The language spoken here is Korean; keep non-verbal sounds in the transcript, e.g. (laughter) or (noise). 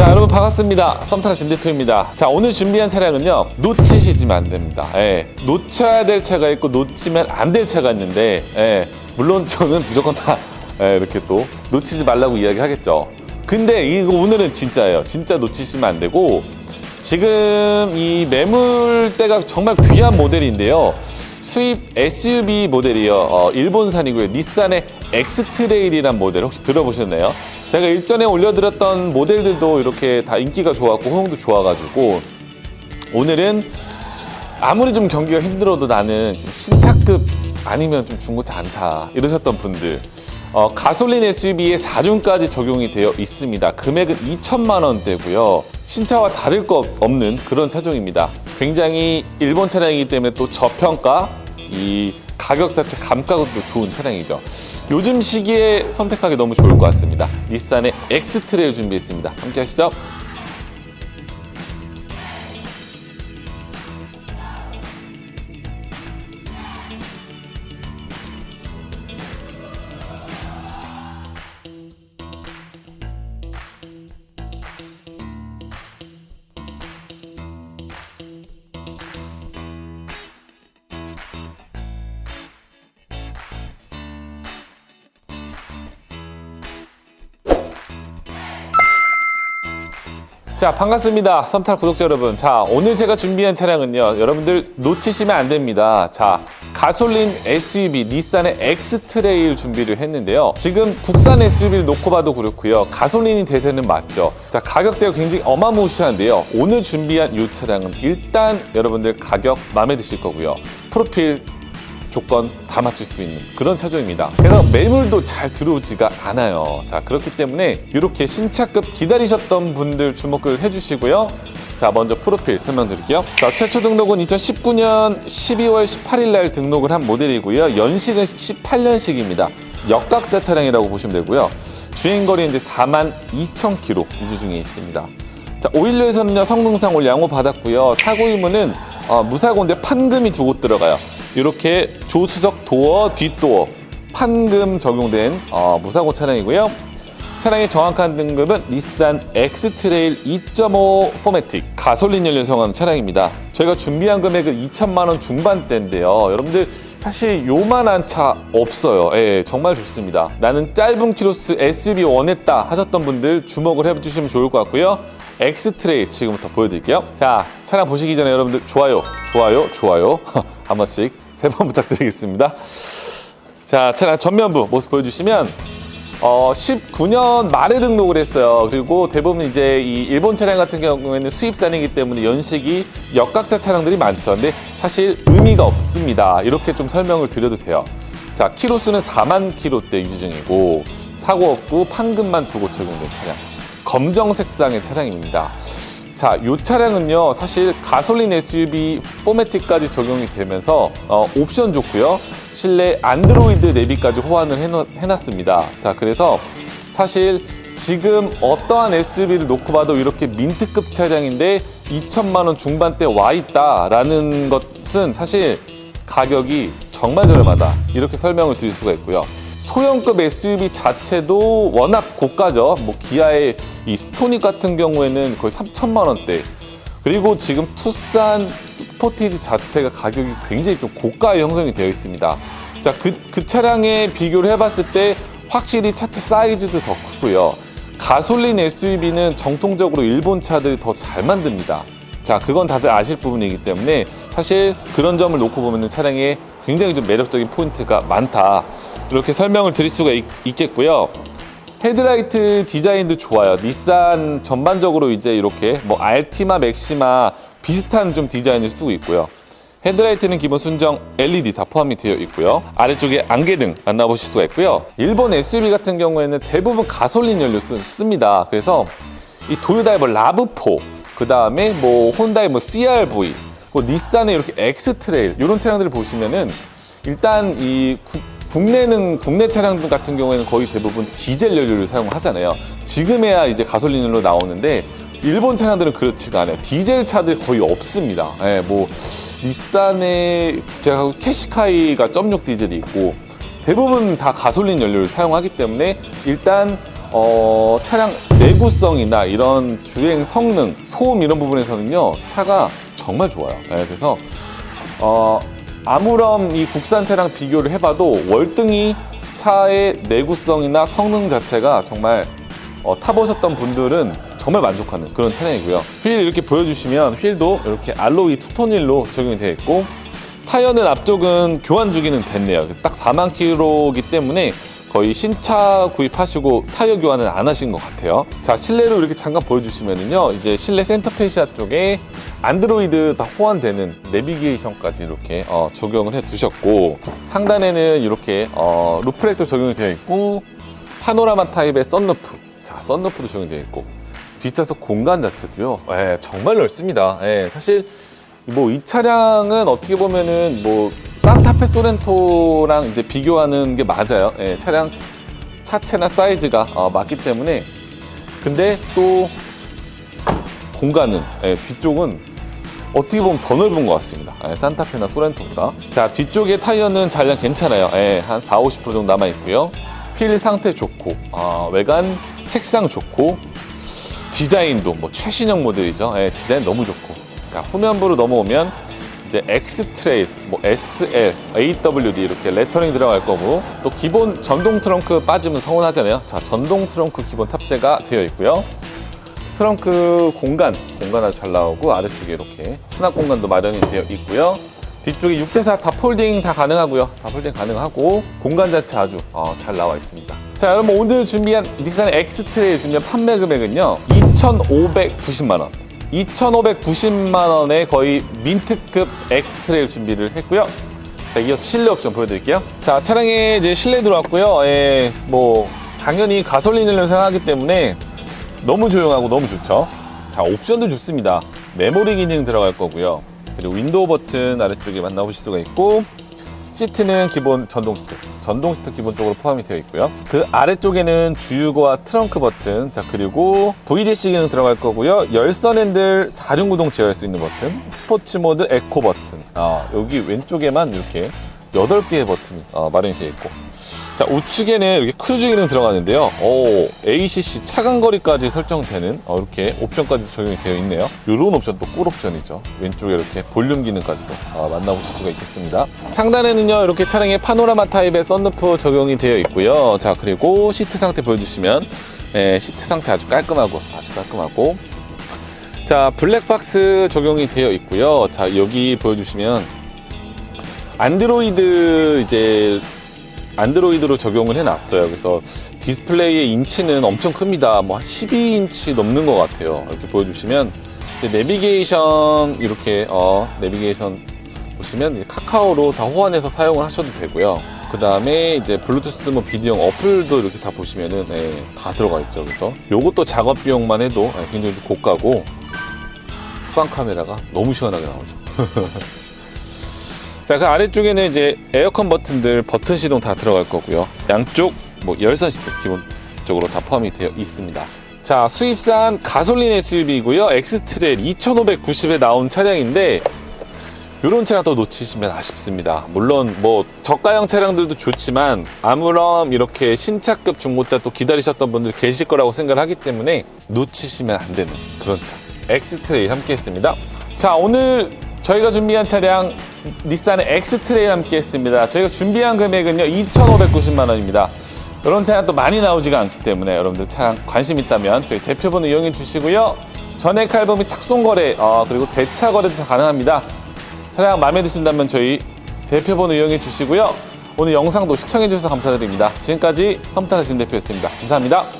자 여러분 반갑습니다. 썸타라 진대표입니다. 자 오늘 준비한 차량은요 놓치시면 안 됩니다. 예, 놓쳐야 될 차가 있고 놓치면 안 될 차가 있는데 예, 물론 저는 무조건 다 예, 이렇게 또 놓치지 말라고 이야기하겠죠. 근데 이거 오늘은 진짜예요. 진짜 놓치시면 안 되고 지금 이 매물대가 정말 귀한 모델인데요. 수입 SUV 모델이요. 어, 일본산이고요. 닛산의 엑스트레일이란 모델 혹시 들어보셨나요? 제가 일전에 올려드렸던 모델들도 이렇게 다 인기가 좋았고 호응도 좋아가지고 오늘은 아무리 좀 경기가 힘들어도 나는 좀 신차급 아니면 좀 중고차 않다 이러셨던 분들 어, 가솔린 SUV에 4륜까지 적용이 되어 있습니다. 금액은 2천만 원대고요. 신차와 다를 것 없는 그런 차종입니다. 굉장히 일본 차량이기 때문에 또 저평가, 이 가격 자체 감가도 좋은 차량이죠. 요즘 시기에 선택하기 너무 좋을 것 같습니다. 닛산의 엑스트레일 준비했습니다. 함께 하시죠. 자 반갑습니다. 썸탈 구독자 여러분. 자 오늘 제가 준비한 차량은요 여러분들 놓치시면 안 됩니다. 자 가솔린 SUV 닛산의 엑스트레일 준비를 했는데요. 지금 국산 SUV를 놓고 봐도 그렇고요. 가솔린이 대세는 맞죠. 자 가격대가 굉장히 어마무시한데요. 오늘 준비한 이 차량은 일단 여러분들 가격 마음에 드실 거고요. 프로필 조건 다 맞출 수 있는 그런 차종입니다. 게다가 매물도 잘 들어오지가 않아요. 자, 그렇기 때문에 이렇게 신차급 기다리셨던 분들 주목을 해주시고요. 자, 먼저 프로필 설명드릴게요. 자, 최초 등록은 2019년 12월 18일 날 등록을 한 모델이고요. 연식은 18년식입니다. 역각자 차량이라고 보시면 되고요. 주행거리 이제 4만 2천 킬로 유지 중에 있습니다. 자, 오일로에서는요, 성능상 올 양호 받았고요. 사고 유무는 어, 무사고인데 판금이 두 곳 들어가요. 이렇게 조수석 도어, 뒷도어 판금 적용된 어, 무사고 차량이고요. 차량의 정확한 등급은 닛산 엑스트레일 2.5 포매틱 가솔린 연료 사용하는 차량입니다. 저희가 준비한 금액은 2천만 원 중반대인데요. 여러분들 사실 요만한 차 없어요. 예, 정말 좋습니다. 나는 짧은 키로수 SUV 원했다 하셨던 분들 주목을 해주시면 좋을 것 같고요. 엑스트레일 지금부터 보여드릴게요. 자, 차량 보시기 전에 여러분들 좋아요, 좋아요, 좋아요 (laughs) 한 번씩 세 번 부탁드리겠습니다. 자, 차량 전면부 모습 보여주시면 어, 19년 말에 등록을 했어요. 그리고 대부분 이제 이 일본 차량 같은 경우에는 수입산이기 때문에 연식이 역각자 차량들이 많죠. 근데 사실 의미가 없습니다. 이렇게 좀 설명을 드려도 돼요. 자, 키로수는 4만 키로대 유지 중이고 사고 없고 판금만 두고 적용된 차량. 검정 색상의 차량입니다. 자, 이 차량은요, 사실 가솔린 SUV 포매틱까지 적용이 되면서 어, 옵션 좋고요. 실내 안드로이드 내비까지 호환을 해놓, 해놨습니다. 자, 그래서 사실 지금 어떠한 SUV를 놓고 봐도 이렇게 민트급 차량인데 2천만 원 중반대 와 있다라는 것은 사실 가격이 정말 저렴하다 이렇게 설명을 드릴 수가 있고요. 소형급 SUV 자체도 워낙 고가죠. 뭐 기아의 이 스토닉 같은 경우에는 거의 3천만 원대. 그리고 지금 투싼 스포티지 자체가 가격이 굉장히 좀 고가에 형성이 되어 있습니다. 자, 그, 그 차량에 비교를 해봤을 때 확실히 차체 사이즈도 더 크고요. 가솔린 SUV는 정통적으로 일본 차들이 더 잘 만듭니다. 자, 그건 다들 아실 부분이기 때문에 사실 그런 점을 놓고 보면 차량에 굉장히 좀 매력적인 포인트가 많다. 이렇게 설명을 드릴 수가 있, 있겠고요. 헤드라이트 디자인도 좋아요. 닛산 전반적으로 이제 이렇게 뭐 알티마, 맥시마 비슷한 좀 디자인을 쓰고 있고요. 헤드라이트는 기본 순정 LED 다 포함이 되어 있고요. 아래쪽에 안개등 만나보실 수가 있고요. 일본 SUV 같은 경우에는 대부분 가솔린 연료 쓰, 씁니다. 그래서 이 도요다의 뭐 라브4, 그 다음에 뭐 혼다의 뭐 CRV, 뭐 닛산의 이렇게 엑스트레일 이런 차량들을 보시면은 일단 이 구- 국내는 국내 차량들 같은 경우에는 거의 대부분 디젤 연료를 사용하잖아요. 지금에야 이제 가솔린으로 나오는데 일본 차량들은 그렇지가 않아요. 디젤 차들 거의 없습니다. 예, 뭐 닛산의 제가 캐시카이가 .6 디젤이 있고 대부분 다 가솔린 연료를 사용하기 때문에 일단 어, 차량 내구성이나 이런 주행 성능, 소음 이런 부분에서는요 차가 정말 좋아요. 네, 그래서 어, 아무런 이 국산 차량 비교를 해봐도 월등히 차의 내구성이나 성능 자체가 정말 어, 타보셨던 분들은 정말 만족하는 그런 차량이고요. 휠 이렇게 보여주시면 휠도 이렇게 알로이 투톤 휠로 적용이 되어 있고 타이어는 앞쪽은 교환 주기는 됐네요. 딱 4만 킬로기 때문에 거의 신차 구입하시고 타이어 교환은 안 하신 것 같아요. 자, 실내로 이렇게 잠깐 보여주시면은요, 이제 실내 센터페시아 쪽에 안드로이드 다 호환되는 내비게이션까지 이렇게 어, 적용을 해 두셨고, 상단에는 이렇게 어, 루프렉도 적용이 되어 있고, 파노라마 타입의 썬루프, 자, 썬루프도 적용이 되어 있고, 뒷좌석 공간 자체도요, 예, 정말 넓습니다. 예, 사실 뭐 이 차량은 어떻게 보면은 뭐 산타페 소렌토랑 이제 비교하는 게 맞아요. 예, 차량 차체나 사이즈가 어, 맞기 때문에 근데 또 공간은 예, 뒤쪽은 어떻게 보면 더 넓은 것 같습니다. 예, 산타페나 소렌토보다. 자 뒤쪽에 타이어는 잔량 괜찮아요. 예, 한 4, 50% 정도 남아 있고요. 휠 상태 좋고 아, 외관 색상 좋고 디자인도 뭐 최신형 모델이죠. 예, 디자인 너무 좋고. 자, 후면부로 넘어오면 이제 X 트레일, 뭐 SL, AWD 이렇게 레터링 들어갈 거고 또 기본 전동 트렁크 빠지면 서운하잖아요. 자, 전동 트렁크 기본 탑재가 되어 있고요. 트렁크 공간, 공간 아주 잘 나오고 아래쪽에 이렇게 수납 공간도 마련이 되어 있고요. 뒤쪽에 6대4 다 폴딩 다 가능하고요. 다 폴딩 가능하고 공간 자체 아주 어, 잘 나와 있습니다. 자, 여러분 오늘 준비한 닛산 엑스트레일 준비한 판매 금액은요. 2,590만 원. 2,590만 원에 거의 민트급 엑스트레일 준비를 했고요. 자, 이어서 실내 옵션 보여드릴게요. 자, 차량에 이제 실내 들어왔고요. 예, 뭐 당연히 가솔린을 사용하기 때문에 너무 조용하고 너무 좋죠. 자, 옵션도 좋습니다. 메모리 기능 들어갈 거고요. 그리고 윈도우 버튼 아래쪽에 만나보실 수가 있고 시트는 기본 전동 시트, 전동 시트 기본적으로 포함이 되어 있고요. 그 아래쪽에는 주유구와 트렁크 버튼, 자 그리고 VDC 기능 들어갈 거고요. 열선 핸들 4륜 구동 제어할 수 있는 버튼, 스포츠 모드 에코 버튼. 아 여기 왼쪽에만 이렇게 8개의 버튼이 어, 마련이 되어 있고. 자 우측에는 이렇게 크루즈 기능 들어가는데요. 오 ACC 차간거리까지 설정되는 어, 이렇게 옵션까지 적용이 되어 있네요. 이런 옵션 또꿀 옵션이죠. 왼쪽에 이렇게 볼륨 기능까지도 어, 만나보실 수가 있겠습니다. 상단에는요 이렇게 차량에 파노라마 타입의 썬루프 적용이 되어 있고요. 자 그리고 시트 상태 보여주시면 예, 시트 상태 아주 깔끔하고 아주 깔끔하고 자 블랙박스 적용이 되어 있고요. 자 여기 보여주시면 안드로이드 이제 안드로이드로 적용을 해놨어요. 그래서 디스플레이의 인치는 엄청 큽니다. 뭐 12인치 넘는 것 같아요. 이렇게 보여주시면 내비게이션 이렇게 어, 내비게이션 보시면 카카오로 다 호환해서 사용을 하셔도 되고요. 그 다음에 이제 블루투스 뭐 비디오 어플도 이렇게 다 보시면은 예, 다 들어가 있죠. 그래서 요것도 작업 비용만 해도 예, 굉장히 좀 고가고 후방 카메라가 너무 시원하게 나오죠. (laughs) 자, 그 아래쪽에는 이제 에어컨 버튼들 버튼 시동 다 들어갈 거고요. 양쪽 뭐 열선 시트 기본적으로 다 포함이 되어 있습니다. 자, 수입산 가솔린 SUV이고요. 엑스트레일 2,590에 나온 차량인데 이런 차량 또 놓치시면 아쉽습니다. 물론 뭐 저가형 차량들도 좋지만 아무런 이렇게 신차급 중고차 또 기다리셨던 분들 계실 거라고 생각을 하기 때문에 놓치시면 안 되는 그런 차. 엑스트레일 함께 했습니다. 자, 오늘 저희가 준비한 차량 닛산의 엑스트레일 함께 했습니다. 저희가 준비한 금액은요, 2,590만 원입니다. 이런 차량 또 많이 나오지가 않기 때문에 여러분들 차량 관심 있다면 저희 대표번호 이용해 주시고요. 전액 할부 및 탁송 거래, 어, 그리고 대차 거래도 다 가능합니다. 차량 마음에 드신다면 저희 대표번호 이용해 주시고요. 오늘 영상도 시청해 주셔서 감사드립니다. 지금까지 썸타는 진 대표였습니다. 감사합니다.